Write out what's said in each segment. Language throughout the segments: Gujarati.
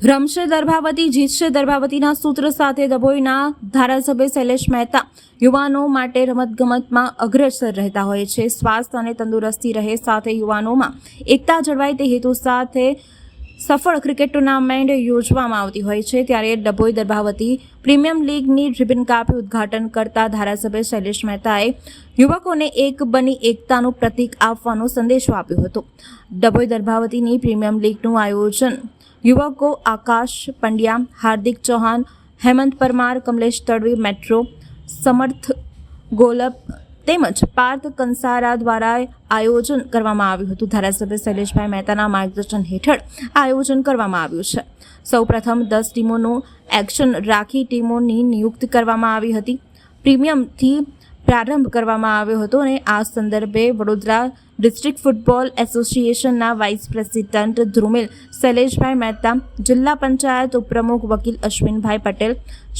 રમશે દર્ભાવતી, જીતશે દર્ભાવતીના સૂત્ર સાથે દભોઈના ધારાસભ્ય શૈલેષ મહેતા યુવાનો માટે રમતગમતમાં અગ્રેસર રહેતા હોય છે. સ્વાસ્થ્ય અને તંદુરસ્તી રહે સાથે યુવાનોમાં એકતા જળવાય તે હેતુ સાથે સફળ ક્રિકેટ ટુર્નામેન્ટ યોજવામાં આવતી હોય છે, ત્યારે ડભોઈ દર્ભાવતી પ્રીમિયમ લીગની રિબિન કાપી ઉદ્ઘાટન કરતા ધારાસભ્ય શૈલેષ મહેતાએ યુવકોને એક બની એકતાનું પ્રતીક આપવાનો સંદેશો આપ્યો હતો. ડભોઈ દરભાવતીની પ્રીમિયમ લીગનું આયોજન યુવકો આકાશ પંડ્યા, હાર્દિક ચૌહાણ, હેમંત પરમાર, કમલેશ તડવી, મેટ્રો, સમર્થ ગોલપ તેમજ પાર્થ કંસારા દ્વારા આયોજન કરવામાં આવ્યું હતું. ધારાસભ્ય શૈલેષભાઈ મહેતાના માર્ગદર્શન હેઠળ આયોજન કરવામાં આવ્યું છે. સૌપ્રથમ દસ ટીમોનું એક્શન રાખી ટીમોની નિયુક્તિ કરવામાં આવી હતી. પ્રીમિયમથી પ્રારંભ કરવામાં આવ્યો હતો અને આ સંદર્ભે વડોદરા ડિસ્ટ્રિક્ટ ફૂટબોલ એસોસિએશનના વાઇસ પ્રેસિડન્ટ ધ્રુમેલ શૈલેષભાઈ મહેતા, જિલ્લા પંચાયત ઉપપ્રમુખ વકીલ અશ્વિનભાઈ પટેલ,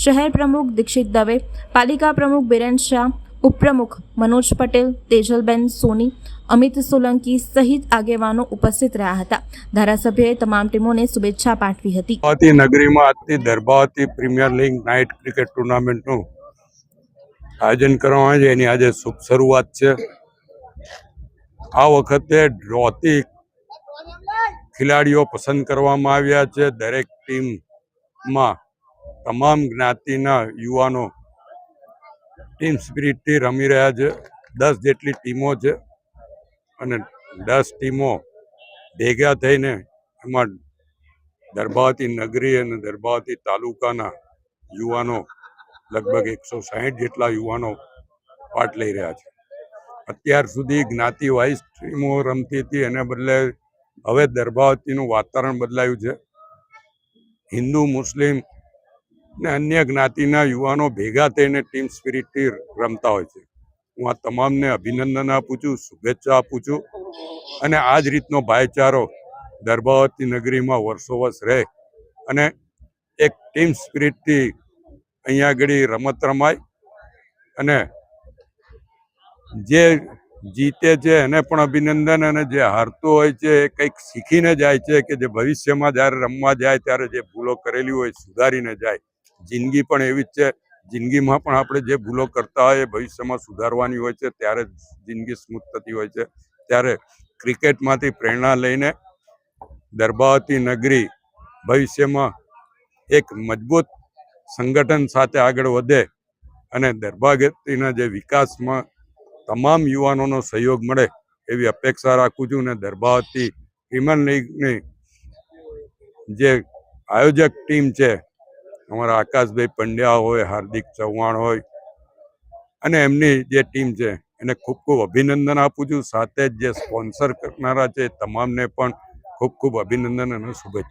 શહેર પ્રમુખ દીક્ષિત દવે, પાલિકા પ્રમુખ બિરેન શાહ ઉપપ્રમુખ મનોજ પટેલ, તેજલબેન સોની, અમિત સોલંકી સહિત આગેવાનો ઉપસ્થિત રહ્યા હતા. ધારાસભ્યએ તમામ ટીમોને શુભેચ્છા પાઠવી હતી. અતિ નગરીમાં આજથી Darbhavati premier league night cricket ટુર્નામેન્ટનું આયોજન કરવામાં આવે છે. એની આજે શુભ શરૂઆત છે. આ વખતે ડ્રોથી ખેલાડીઓ પસંદ કરવામાં આવ્યા છે. દરેક ટીમમાં તમામ જ્ઞાતિના યુવાનો ટીમ સ્પિરિટથી રમી રહ્યા છે. દસ જેટલી ટીમો છે. અને દસ ટીમો ભેગા થઈને એમાં દરબાવતી નગરી અને દરબાવતી તાલુકાના યુવાનો લગભગ એકસો સાહીઠ જેટલા યુવાનો પાર્ટ લઈ રહ્યા છે. અત્યાર સુધી જ્ઞાતિ વાઇઝ ટીમો રમતી હતી. એને બદલે હવે દરબાવતીનું વાતાવરણ બદલાયું છે. હિન્દુ, મુસ્લિમ ને અન્ય જ્ઞાતિના યુવાનો ભેગા થઈને ટીમ સ્પિરિટથી રમતા હોય છે. હું આ તમામને અભિનંદન આપું છું, શુભેચ્છા આપું છું અને આ જ રીતનો ભાઈચારો દર્ભાવતી નગરીમાં વર્ષો વર્ષ રહે અને એક ટીમ સ્પિરિટથી અહીંયા આગળ રમત રમાય અને જે જીતે છે એને પણ અભિનંદન અને જે હારતું હોય છે એ કંઈક શીખીને જાય છે કે જે ભવિષ્યમાં જ્યારે રમવા જાય ત્યારે જે ભૂલો કરેલી હોય સુધારીને જાય જિંદગી પણ એવી જ છે. જિંદગીમાં પણ આપણે જે ભૂલો કરતા હોય એ ભવિષ્યમાં સુધારવાની હોય છે, ત્યારે જિંદગી સ્મૂથ થતી હોય છે. ત્યારે ક્રિકેટમાંથી પ્રેરણા લઈને દરબાવતી નગરી ભવિષ્યમાં એક મજબૂત સંગઠન સાથે આગળ વધે અને દરબાગતીના જે વિકાસમાં તમામ યુવાનોનો સહયોગ મળે એવી અપેક્ષા રાખું છું અને દરબાવતી પ્રીમિયર લીગની જે આયોજક ટીમ છે અમારા આકાશભાઈ પંડ્યા હોય, હાર્દિક ચૌહાણ હોય. અને એમની જે ટીમ છે, એને ખૂબ ખૂબ અભિનંદન આપું છું. સાથે જ જે સ્પોન્સર કરનારા છે તમામને પણ ખૂબ ખૂબ અભિનંદન અને શુભેચ્છા.